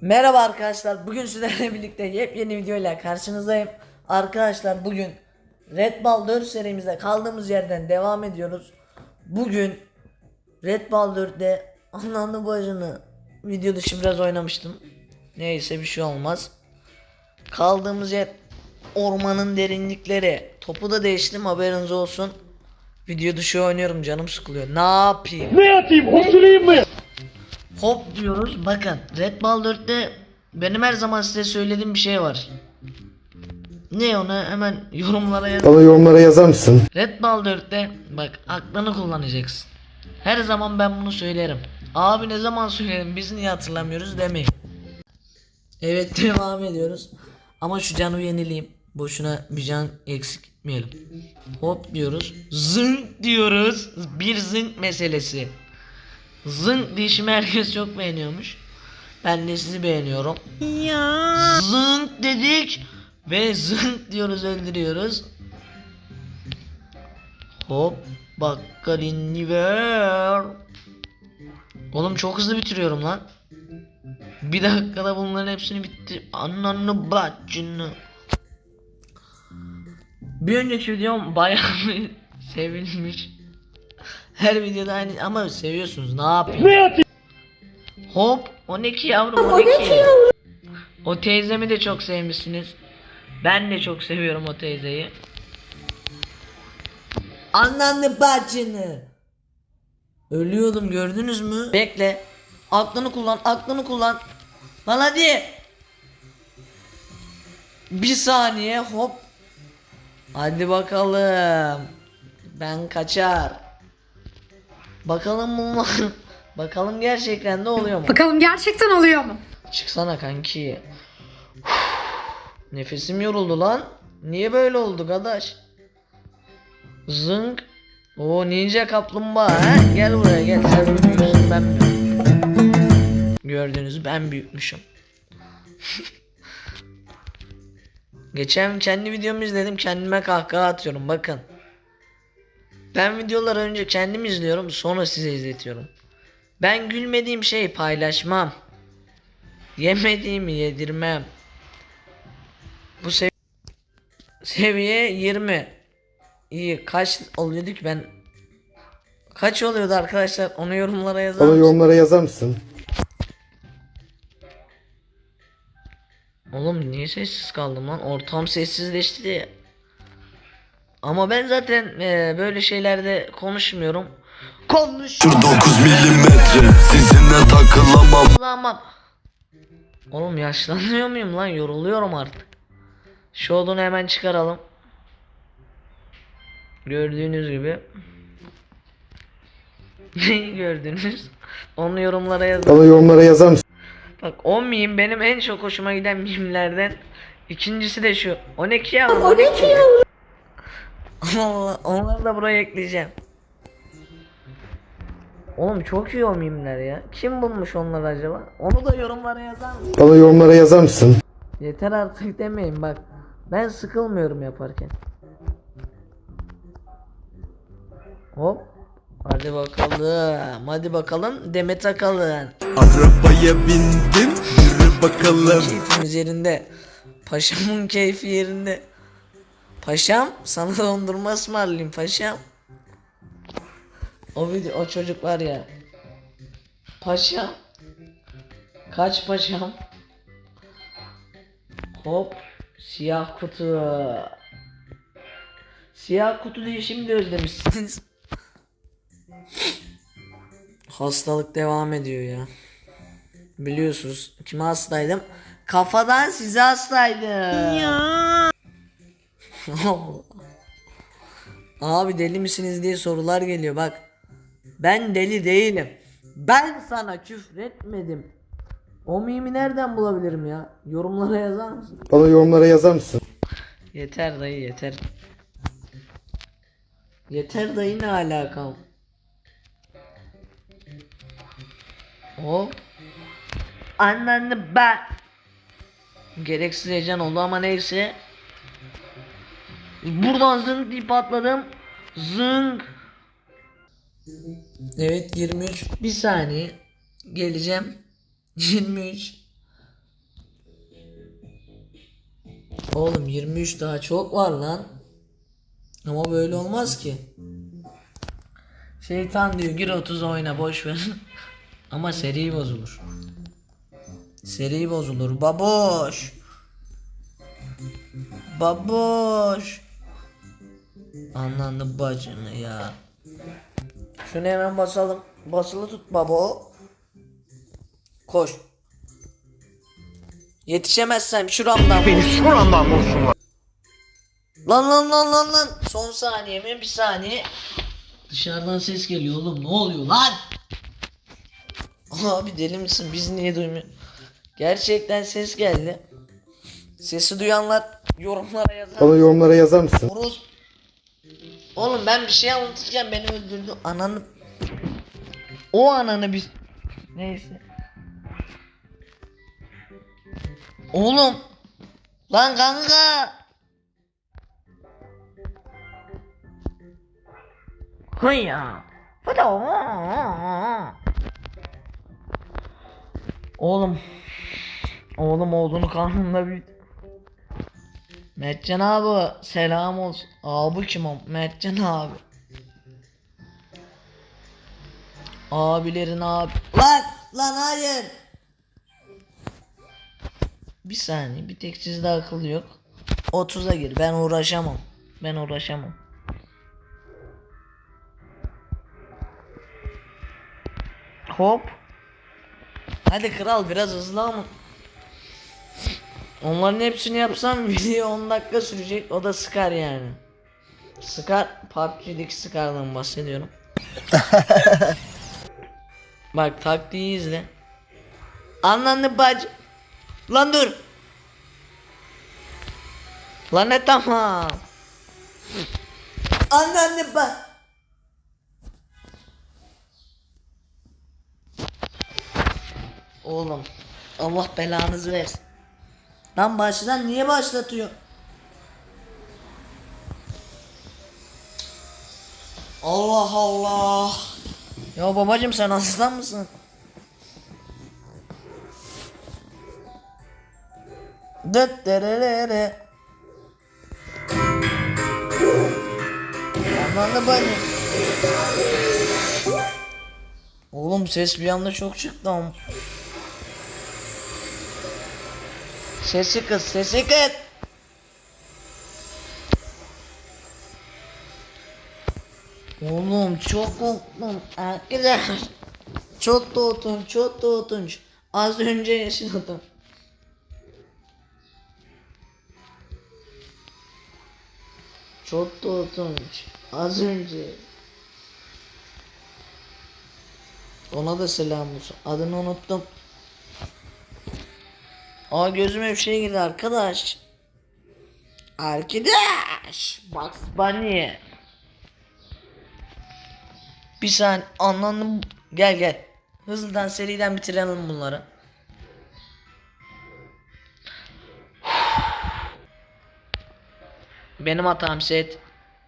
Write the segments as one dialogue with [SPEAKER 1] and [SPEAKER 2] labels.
[SPEAKER 1] Merhaba arkadaşlar. Bugün sizlerle birlikte yepyeni videoyla karşınızdayım. Arkadaşlar bugün Red Ball 4 serimizde kaldığımız yerden devam ediyoruz. Bugün Red Ball 4'te anlamlı bacını video dışı biraz oynamıştım. Neyse bir şey olmaz. Kaldığımız yer ormanın derinlikleri. Topu da değiştim haberiniz olsun. Video dışı oynuyorum canım sıkılıyor. Ne yapayım?
[SPEAKER 2] Ne atayım? Osurayım mı?
[SPEAKER 1] Hop diyoruz. Bakın Red Ball 4'te benim her zaman size söylediğim bir şey var. Ne onu hemen yorumlara yaz.
[SPEAKER 3] Bana yorumlara yazar mısın?
[SPEAKER 1] Red Ball 4'te bak aklını kullanacaksın. Her zaman ben bunu söylerim. Abi ne zaman söyledim biz niye hatırlamıyoruz demeyin. Evet devam ediyoruz. Ama şu canı yenileyim. Boşuna bir can eksik gitmeyelim. Hop diyoruz. Zınk diyoruz. Bir zınk meselesi. Zınk dişimi herkes çok beğeniyormuş. Ben de sizi beğeniyorum. Zınk dedik ve zınk diyoruz öldürüyoruz. Hop bakkalini ver. Oğlum çok hızlı bitiriyorum lan. Bir dakikada bunların hepsini bitti. Ananı bacını. Bir önceki videom bayağı sevilmiş. Her videoda aynı ama seviyorsunuz ne yapayım?
[SPEAKER 2] Ne atayım?
[SPEAKER 1] Hop 12 yavrum 12. O teyzemi de çok sevmişsiniz. Ben de çok seviyorum o teyzeyi. Ananı bacını. Ölüyordum gördünüz mü? Bekle. Aklını kullan, aklını kullan. Lan hadi. Bir saniye hop. Hadi bakalım. Ben kaçar. Bakalım bunlar. bakalım gerçekten de oluyor mu?
[SPEAKER 4] Bakalım gerçekten oluyor mu?
[SPEAKER 1] Çıksana kanki. Nefesim yoruldu lan. Niye böyle oldu gadaş? Zınk. O ninja kaplumbağa he? Gel buraya gel. Sen büyüksün ben mi? Gördünüz ben büyükmüşüm. Geçen kendi videomu izledim kendime kahkaha atıyorum bakın. Ben videoları önce kendim izliyorum sonra size izletiyorum. Ben gülmediğim şeyi paylaşmam. Yemediğimi yedirmem. Bu sev seviye 20. İyi kaç oluyordu ki ben Kaç oluyordu arkadaşlar onu yorumlara yazar mısın?
[SPEAKER 3] yorumlara yazar mısın?
[SPEAKER 1] Oğlum niye sessiz kaldım lan? Ortam sessizleşti. Ama ben zaten e, böyle şeylerde konuşmuyorum. Konuş.
[SPEAKER 5] 9 milimetre sizinle takılamam
[SPEAKER 1] Kullanmam. Oğlum yaşlanıyor muyum lan? Yoruluyorum artık. Şu odunu hemen çıkaralım. Gördüğünüz gibi. Neyi gördünüz? Onu yorumlara yazın.
[SPEAKER 3] Bana yorumlara yazar mısın?
[SPEAKER 1] Bak o meme benim en çok hoşuma giden meme'lerden. İkincisi de şu. O ne ki yavrum? O ne ki? Allah onları da buraya ekleyeceğim. Oğlum çok iyi o meme'ler ya. Kim bulmuş onları acaba? Onu da yorumlara yazar mısın?
[SPEAKER 3] Bana yorumlara yazar mısın?
[SPEAKER 1] Yeter artık demeyin bak. Ben sıkılmıyorum yaparken. Hop. Hadi bakalım. Hadi bakalım. Demet Akalın.
[SPEAKER 5] Arabaya bindim yürü bakalım
[SPEAKER 1] Keyfimiz yerinde. Paşamın keyfi yerinde. Paşam sana dondurma ısmarlayayım paşam. O video o çocuk var ya. Paşam. Kaç paşam? Hop. Siyah kutu. Siyah kutu diye şimdi özlemişsiniz. Hastalık devam ediyor ya. Biliyorsunuz kime hastaydım? Kafadan size hastaydım. Ya. Abi deli misiniz diye sorular geliyor bak. Ben deli değilim. Ben sana küfür etmedim. O mimi nereden bulabilirim ya? Yorumlara yazar mısın?
[SPEAKER 3] Bana yorumlara yazar mısın?
[SPEAKER 1] Yeter dayı yeter. Yeter dayı ne alakam? O Ananı ben Gereksiz heyecan oldu ama neyse Buradan zınk diye patladım Zınk Evet 23 Bir saniye Geleceğim 23 Oğlum 23 daha çok var lan. Ama böyle olmaz ki. Şeytan diyor gir 30 oyna boş ver. Ama seri bozulur. Seri bozulur. Baboş. Baboş. Anlandı bacını ya. Şunu hemen basalım. Basılı tut babo. Koş. Yetişemezsem şuramdan Beni şuramdan vursunlar. Lan lan lan lan lan. Son saniye mi? Bir saniye. Dışarıdan ses geliyor oğlum. Ne oluyor lan? Abi deli misin? Biz niye duymuyor? Gerçekten ses geldi. Sesi duyanlar yorumlara yazar.
[SPEAKER 3] Bana yorumlara yazar mısın?
[SPEAKER 1] Oruz. Oğlum ben bir şey anlatırken beni öldürdü. Ananı. O ananı bir. Neyse. Oğlum. Lan kanka. Hay ya. Oğlum. Oğlum olduğunu karnımda büyüdü. Mertcan abi selam olsun. Abi kim o? Mertcan abi. Abilerin abi. Lan lan hayır. Bir saniye bir tek sizde akıl yok. 30'a gir ben uğraşamam. Ben uğraşamam. Hop. Hadi kral biraz hızlı ama. Onların hepsini yapsam video 10 dakika sürecek o da sıkar yani. Sıkar PUBG'deki sıkardan bahsediyorum. Bak taktiği izle. Anlandı bacı. Lan dur. Lan ne tamam. Anlandı bak. Oğlum Allah belanızı versin. Lan baştan niye başlatıyor? Allah Allah. Ya babacım sen aslan mısın? Dıt dererere. Da bacım. Oğlum ses bir anda çok çıktı ama. Sesi kız, sesi kız. Oğlum çok korktum. Arkadaşlar. Çok utanç, çok utanç. Az önce yaşadım. Çok utanç. Az önce. Ona da selam olsun. Adını unuttum. Aa gözüme bir şey girdi arkadaş. Arkadaş. Bugs Bunny. Bir saniye anladım. Gel gel. Hızlıdan seriden bitirelim bunları. Benim hatam set.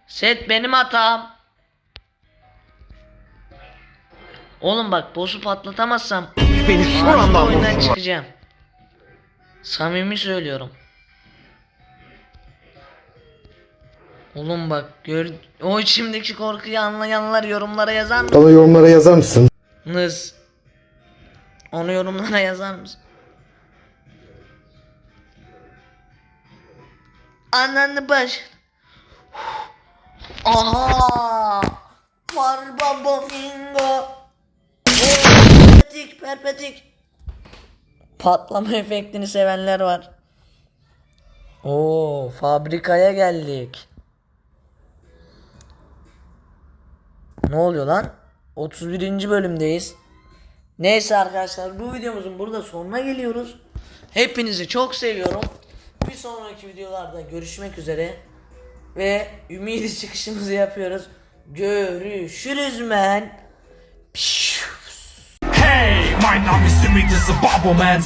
[SPEAKER 1] Set benim hatam. Oğlum bak boss'u patlatamazsam beni şu oyundan çıkacağım. Samimi söylüyorum. Oğlum bak gör o içimdeki korkuyu anlayanlar yorumlara yazar
[SPEAKER 3] Bana yorumlara yazar mısın?
[SPEAKER 1] mısınız? Onu yorumlara yazar mısın? Ananı baş. Aha! Var baba fingo. Perpetik perpetik. Patlama efektini sevenler var. Oo, fabrikaya geldik. Ne oluyor lan? 31. bölümdeyiz. Neyse arkadaşlar bu videomuzun burada sonuna geliyoruz. Hepinizi çok seviyorum. Bir sonraki videolarda görüşmek üzere. Ve ümidi çıkışımızı yapıyoruz. Görüşürüz men.
[SPEAKER 2] Hey, my name is this is Bubble Man.